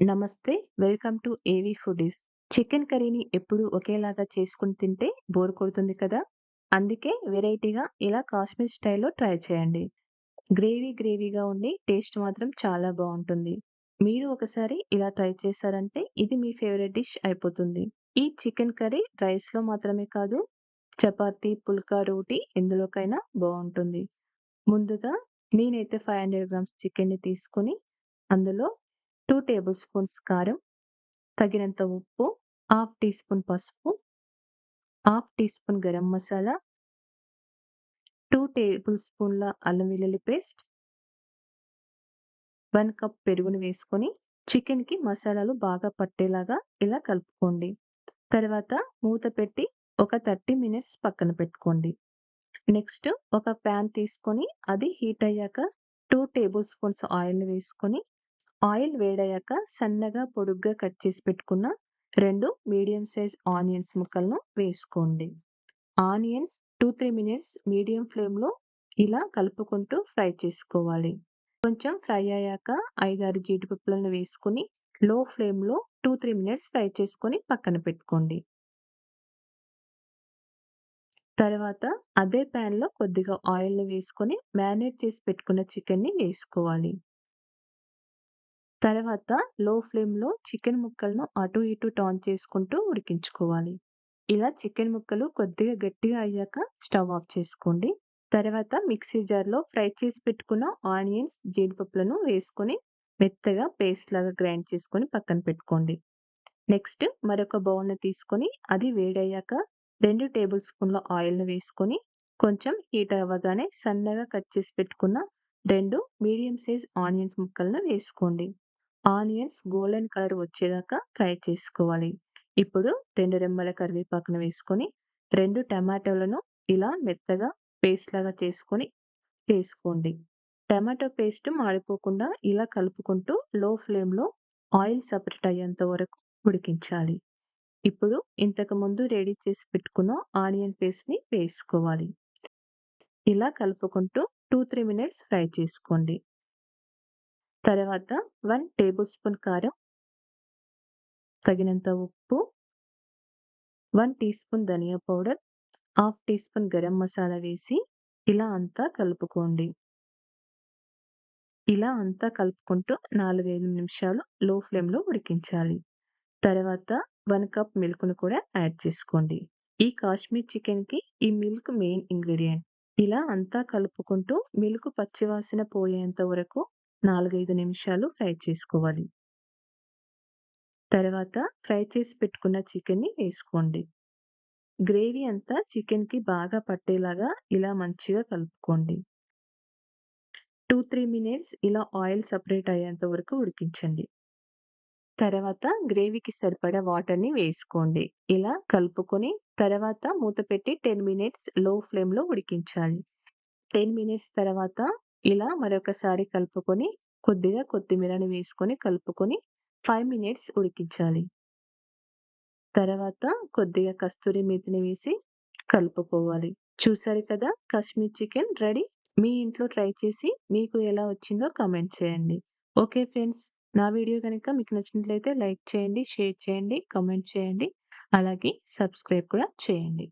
నమస్తే. Welcome to AV foodies. Chicken కర్రీని ఎప్పుడు ఒకేలాగా చేసుకుని తింటే బోర్ కొడుతుంది కదా! అందుకే వెరైటీగా ఇలా కాశ్మీర్ స్టైల్‌లో ట్రై చేయండి. గ్రేవీ గ్రేవీగా ఉండి టేస్ట్ మాత్రం చాలా బాగుంటుంది మీరు ఒకసారి ఇలా ట్రై చేశారంటే ఇది మీ ఫేవరెట్ డిష్ అయిపోతుంది. ఈ చికెన్ కర్రీ రైస్‌లో మాత్రమే కాదు చపాతీ, పుల్కా, రోటీ ఎందులోకైనా బాగుంటుంది ముందుగా నేనైతే 500 గ్రామ్స్ చికెన్‌ని తీసుకొని అందులో 2 టేబుల్ స్పూన్స్ కారం, తగినంత ఉప్పు, హాఫ్ టీ స్పూన్ పసుపు, half teaspoon garam masala, two table స్పూన్ల అల్లం వెల్లుల్లి పేస్ట్ వన్ కప్ పెరుగును వేసుకొని చికెన్‌కి మసాలాలు బాగా పట్టేలాగా ఇలా కలుపుకోండి. తర్వాత మూత పెట్టి ఒక 30 మినిట్స్ పక్కన పెట్టుకోండి. నెక్స్ట్ ఒక ప్యాన్ తీసుకొని అది హీట్ అయ్యాక టూ టేబుల్ స్పూన్స్ ఆయిల్‌ని వేసుకొని ఆయిల్ వేడయ్యాక సన్నగా పొడుగ్గా కట్ చేసి పెట్టుకున్న రెండు మీడియం సైజ్ ఆనియన్స్ ముక్కలను వేసుకోండి. ఆనియన్స్ 2, 3 మినిట్స్ మీడియం ఫ్లేమ్‌లో ఇలా కలుపుకుంటూ ఫ్రై చేసుకోవాలి. కొంచెం ఫ్రై అయ్యాక 5, 6 జీడిపప్పులను వేసుకొని లో ఫ్లేమ్‌లో 2, 3 మినిట్స్ ఫ్రై చేసుకొని పక్కన పెట్టుకోండి. తర్వాత అదే ప్యాన్లో కొద్దిగా ఆయిల్‌ని వేసుకొని మ్యారినేట్ చేసి పెట్టుకున్న చికెన్‌ని వేసుకోవాలి. తర్వాత లో ఫ్లేమ్‌లో చికెన్ ముక్కలను అటు ఇటు టర్న్ చేసుకుంటూ ఉడికించుకోవాలి. ఇలా చికెన్ ముక్కలు కొద్దిగా గట్టిగా అయ్యాక స్టవ్ ఆఫ్ చేసుకోండి. తర్వాత మిక్సీ జార్‌లో ఫ్రై చేసి పెట్టుకున్న ఆనియన్స్, జీడిపప్పులను వేసుకొని మెత్తగా పేస్ట్ లాగా గ్రైండ్ చేసుకొని పక్కన పెట్టుకోండి. నెక్స్ట్ మరొక బౌల్‌ని తీసుకొని అది వేడయ్యాక రెండు టేబుల్ స్పూన్ల ఆయిల్ను వేసుకొని కొంచెం హీట్ అవ్వగానే సన్నగా కట్ చేసి పెట్టుకున్న రెండు మీడియం సైజ్ ఆనియన్స్ ముక్కలను వేసుకోండి. ఆనియన్స్ గోల్డెన్ కలర్ వచ్చేదాకా ఫ్రై చేసుకోవాలి. ఇప్పుడు 2 రెమ్మల కరివేపాకును వేసుకొని 2 టమాటోలను ఇలా మెత్తగా పేస్ట్ లాగా చేసుకొని వేసుకోండి. టమాటో పేస్ట్ మాడిపోకుండా ఇలా కలుపుకుంటూ లో ఫ్లేమ్‌లో ఆయిల్ సెపరేట్ అయ్యేంత వరకు ఉడికించాలి. ఇప్పుడు ఇంతకుముందు రెడీ చేసి పెట్టుకున్న ఆనియన్ పేస్ట్‌ని వేసుకోవాలి. ఇలా కలుపుకుంటూ 2, 3 మినిట్స్ ఫ్రై చేసుకోండి. తర్వాత వన్ టేబుల్ స్పూన్ కారం తగినంత ఉప్పు వన్ టీ స్పూన్ ధనియా powder, half teaspoon garam masala వేసి ఇలా అంతా కలుపుకోండి. ఇలా అంతా కలుపుకుంటూ 4, 5 నిమిషాలు లో ఫ్లేమ్‌లో ఉడికించాలి. తర్వాత వన్ కప్ మిల్క్ను కూడా యాడ్ చేసుకోండి. ఈ కాశ్మీర్ చికెన్‌కి ఈ మిల్క్ మెయిన్ ఇంగ్రీడియంట్ ఇలా అంతా కలుపుకుంటూ మిల్క్ పచ్చివాసన పోయేంత వరకు 4, 5 నిమిషాలు ఫ్రై చేసుకోవాలి. తర్వాత ఫ్రై చేసి పెట్టుకున్న చికెన్‌ని వేసుకోండి. గ్రేవీ అంతా చికెన్‌కి బాగా పట్టేలాగా ఇలా మంచిగా కలుపుకోండి. 2, 3 మినిట్స్ ఇలా ఆయిల్ సపరేట్ అయ్యేంత వరకు ఉడికించండి. తర్వాత గ్రేవీకి సరిపడా వాటర్‌ని వేసుకోండి. ఇలా కలుపుకొని తర్వాత మూత పెట్టి 10 మినిట్స్లో ఫ్లేమ్‌లో ఉడికించాలి. 10 మినిట్స్ తర్వాత ఇలా మరొకసారి కలుపుకొని కొద్దిగా కొత్తిమీరని వేసుకొని కలుపుకొని 5 మినిట్స్ ఉడికించాలి. తర్వాత కొద్దిగా కస్తూరి మేతిని వేసి కలుపుకోవాలి. చూసారు కదా! Kashmir chicken ready. మీ ఇంట్లో ట్రై చేసి మీకు ఎలా వచ్చిందో కామెంట్ చేయండి. Okay friends. నా వీడియో గనుక మీకు నచ్చినట్లయితే లైక్ చేయండి, షేర్ చేయండి, కామెంట్ చేయండి. అలాగే సబ్స్క్రైబ్ కూడా చేయండి.